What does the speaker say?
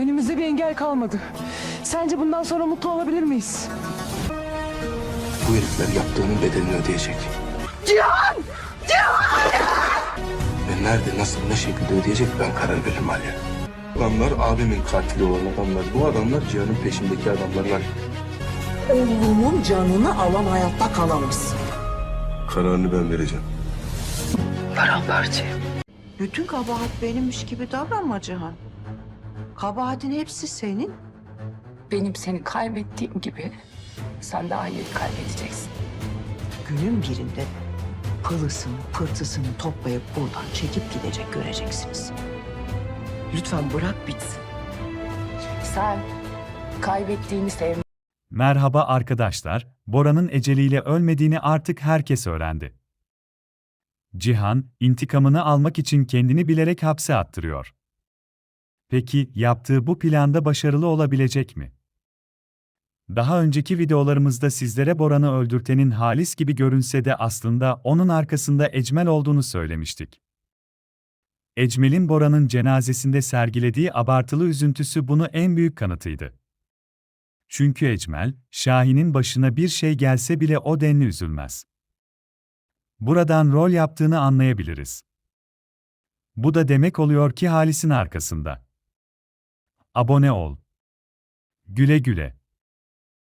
Önümüzde bir engel kalmadı. Sence bundan sonra mutlu olabilir miyiz? Bu herifler yaptığının bedelini ödeyecek. Cihan! Ve nerede, nasıl, ne şekilde ödeyecek ben karar veririm Ali. Adamlar abimin katili olan adamlar. Bu adamlar Cihan'ın peşindeki adamlar. Oğlumun canını alan hayatta kalamaz. Kararını ben vereceğim. Paramparçayım. Bütün kabahat benimmiş gibi davranma Cihan. Kabahatin hepsi senin. Benim seni kaybettiğim gibi sen de aileni kaybedeceksin. Günün birinde pılısını pırtısını toplayıp buradan çekip gidecek göreceksiniz. Lütfen bırak bitsin. Sen kaybettiğini sevme. Merhaba arkadaşlar, Bora'nın eceliyle ölmediğini artık herkes öğrendi. Cihan, intikamını almak için kendini bilerek hapse attırıyor. Peki, yaptığı bu planda başarılı olabilecek mi? Daha önceki videolarımızda sizlere Boran'ı öldürtenin Halis gibi görünse de aslında onun arkasında Ecmel olduğunu söylemiştik. Ecmel'in Bora'nın cenazesinde sergilediği abartılı üzüntüsü bunu en büyük kanıtıydı. Çünkü Ecmel, Şahin'in başına bir şey gelse bile o denli üzülmez. Buradan rol yaptığını anlayabiliriz. Bu da demek oluyor ki Halis'in arkasında. Abone ol. Güle güle.